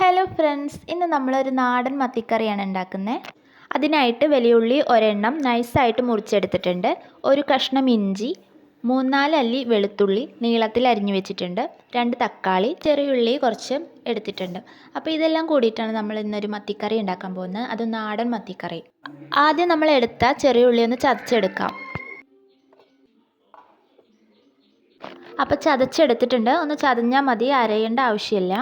Hello friends ഇന്ന് നമ്മളൊരു നാടൻ മത്തിക്കറിയാണ് ഉണ്ടാക്കുന്നത് അതിനായിട്ട് വലിയുള്ളി ഒരെണ്ണം നൈസായിട്ട് മുറിച്ചെടുത്തിട്ടുണ്ട്. ഒരു കഷ്ണം ഇഞ്ചി മൂന്നാൽ അല്ലി വെളുത്തുള്ളി നീളത്തിൽ അരിഞ്ഞു വെച്ചിട്ടുണ്ട്. രണ്ട് തക്കാളി ചെറിയുള്ളി കുറച്ച് എടുത്തിട്ടുണ്ട്. അപ്പോൾ ഇതെല്ലാം കൂടിയിട്ടാണ് നമ്മൾ ഇന്നൊരു മത്തിക്കറി ഉണ്ടാക്കാൻ പോകുന്നത്. അത് നാടൻ മത്തിക്കറി. ആദ്യം നമ്മൾ എടുത്ത ചെറിയ ഉള്ളി ഒന്ന് ചതച്ചെടുക്കാം. അപ്പോൾ ചതച്ചെടുത്തിട്ടുണ്ട്. ഒന്ന് ചതഞ്ഞാൽ മതി അരയേണ്ട ആവശ്യമില്ല.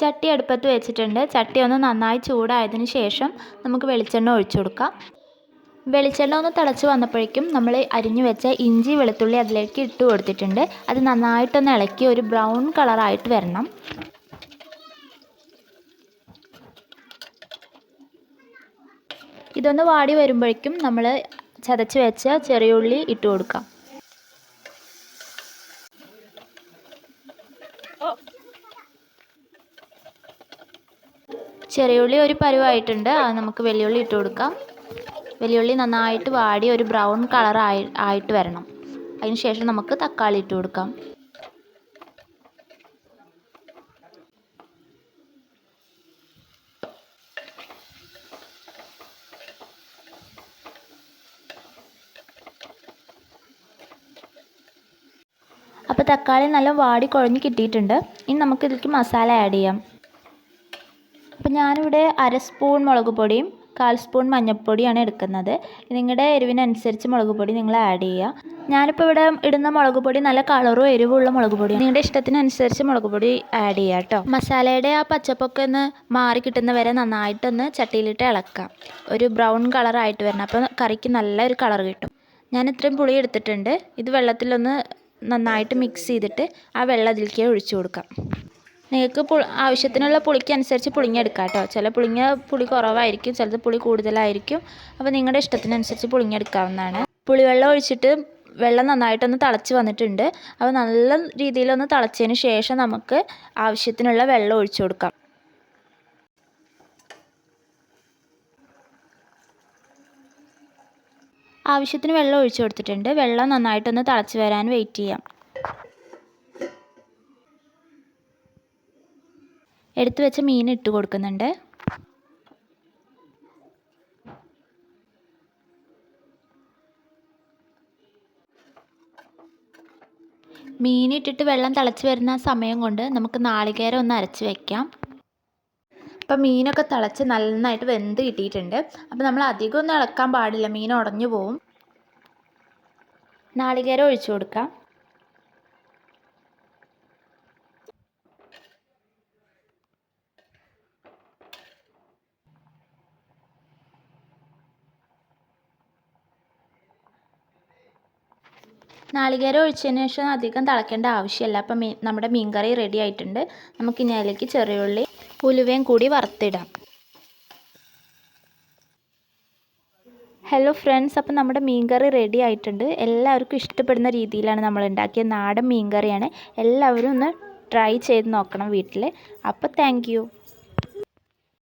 ചട്ടി അടുപ്പത്ത് വെച്ചിട്ടുണ്ട്. ചട്ടി ഒന്ന് നന്നായി ചൂടായതിന് ശേഷം നമുക്ക് വെളിച്ചെണ്ണ ഒഴിച്ചു കൊടുക്കാം. വെളിച്ചെണ്ണ ഒന്ന് തിളച്ച് വന്നപ്പോഴേക്കും നമ്മൾ അരിഞ്ഞു വെച്ച ഇഞ്ചി വെളുത്തുള്ളി അതിലേക്ക് ഇട്ട് കൊടുത്തിട്ടുണ്ട്. അത് നന്നായിട്ടൊന്ന് ഇളക്കി ഒരു ബ്രൗൺ കളറായിട്ട് വരണം. ഇതൊന്ന് വാടി വരുമ്പോഴേക്കും നമ്മൾ ചതച്ച് വെച്ച ചെറിയുള്ളി ഇട്ട് കൊടുക്കാം. ചെറിയുള്ളി ഒരു പരുവായിട്ടുണ്ട്. അത് നമുക്ക് വെല്ലുള്ളി ഇട്ട് കൊടുക്കാം. വെല്ലുള്ളി നന്നായിട്ട് വാടി ഒരു ബ്രൗൺ കളർ ആയി ആയിട്ട് വരണം. അതിന് ശേഷം നമുക്ക് തക്കാളി ഇട്ട് കൊടുക്കാം. അപ്പോൾ തക്കാളി നല്ല വാടി കുഴഞ്ഞ് കിട്ടിയിട്ടുണ്ട്. ഇനി നമുക്ക് ഇതിലേക്ക് മസാല ആഡ് ചെയ്യാം. അപ്പോൾ ഞാനിവിടെ അര സ്പൂൺ മുളക് പൊടിയും കാൽ സ്പൂൺ മഞ്ഞൾപ്പൊടിയാണ് എടുക്കുന്നത്. നിങ്ങളുടെ എരിവിനനുസരിച്ച് മുളക് പൊടി നിങ്ങൾ ആഡ് ചെയ്യുക. ഞാനിപ്പോൾ ഇവിടെ ഇടുന്ന മുളക് പൊടി നല്ല കളറും എരിവുള്ള മുളക് പൊടി നിങ്ങളുടെ ഇഷ്ടത്തിനനുസരിച്ച് മുളക് പൊടി ആഡ് ചെയ്യുക കേട്ടോ. മസാലയുടെ ആ പച്ചപ്പൊക്കെ ഒന്ന് മാറി കിട്ടുന്ന വരെ നന്നായിട്ടൊന്ന് ചട്ടിയിലിട്ട് ഇളക്കാം. ഒരു ബ്രൗൺ കളറായിട്ട് വരണം. അപ്പോൾ കറിക്ക് നല്ല ഒരു കളർ കിട്ടും. ഞാൻ ഇത്രയും പുളി എടുത്തിട്ടുണ്ട്. ഇത് വെള്ളത്തിലൊന്ന് നന്നായിട്ട് മിക്സ് ചെയ്തിട്ട് ആ വെള്ളം അതിലേക്ക് ഒഴിച്ചു കൊടുക്കാം. നിങ്ങൾക്ക് പു ആവശ്യത്തിനുള്ള പുളിക്കനുസരിച്ച് പുളിങ്ങെടുക്കാം കേട്ടോ ചില പുളിങ്ങ പുളി കുറവായിരിക്കും ചിലത് പുളി കൂടുതലായിരിക്കും. അപ്പോൾ നിങ്ങളുടെ ഇഷ്ടത്തിനനുസരിച്ച് പുളിങ്ങെടുക്കാവുന്നതാണ്. പുളിവെള്ളം ഒഴിച്ചിട്ട് വെള്ളം നന്നായിട്ടൊന്ന് തിളച്ച് വന്നിട്ടുണ്ട്. അപ്പോൾ നല്ല രീതിയിലൊന്ന് തിളച്ചതിന് ശേഷം നമുക്ക് ആവശ്യത്തിനുള്ള വെള്ളം ഒഴിച്ചു കൊടുക്കാം. ആവശ്യത്തിന് വെള്ളം ഒഴിച്ചു കൊടുത്തിട്ടുണ്ട്. വെള്ളം നന്നായിട്ടൊന്ന് തിളച്ച് വരാൻ വെയിറ്റ് ചെയ്യാം. എടുത്തു വെച്ച മീൻ ഇട്ട് കൊടുക്കുന്നുണ്ട്. മീൻ ഇട്ടിട്ട് വെള്ളം തിളച്ച് വരുന്ന സമയം കൊണ്ട് നമുക്ക് നാളികേരം ഒന്ന് അരച്ച് വെക്കാം. അപ്പം മീനൊക്കെ തിളച്ച് നന്നായിട്ട് വെന്ത് കിട്ടിയിട്ടുണ്ട്. അപ്പോൾ നമ്മൾ അധികം ഒന്നും ഇളക്കാൻ പാടില്ല. മീൻ ഉടഞ്ഞു പോവും. നാളികേരം ഒഴിച്ചു കൊടുക്കാം. നാളികേരം ഒഴിച്ചതിന് ശേഷം അധികം തിളയ്ക്കേണ്ട ആവശ്യമില്ല. അപ്പം മീൻ നമ്മുടെ മീൻകറി റെഡി ആയിട്ടുണ്ട്. നമുക്കിനി അതിലേക്ക് ചെറിയുള്ളി ഉലുവയും കൂടി വറുത്തിടാം. ഹലോ ഫ്രണ്ട്സ് അപ്പം നമ്മുടെ മീൻകറി റെഡി ആയിട്ടുണ്ട്. എല്ലാവർക്കും ഇഷ്ടപ്പെടുന്ന രീതിയിലാണ് നമ്മൾ ഉണ്ടാക്കിയ നാടൻ മീൻകറിയാണ്. എല്ലാവരും ഒന്ന് ട്രൈ ചെയ്ത് നോക്കണം വീട്ടിൽ അപ്പോൾ താങ്ക്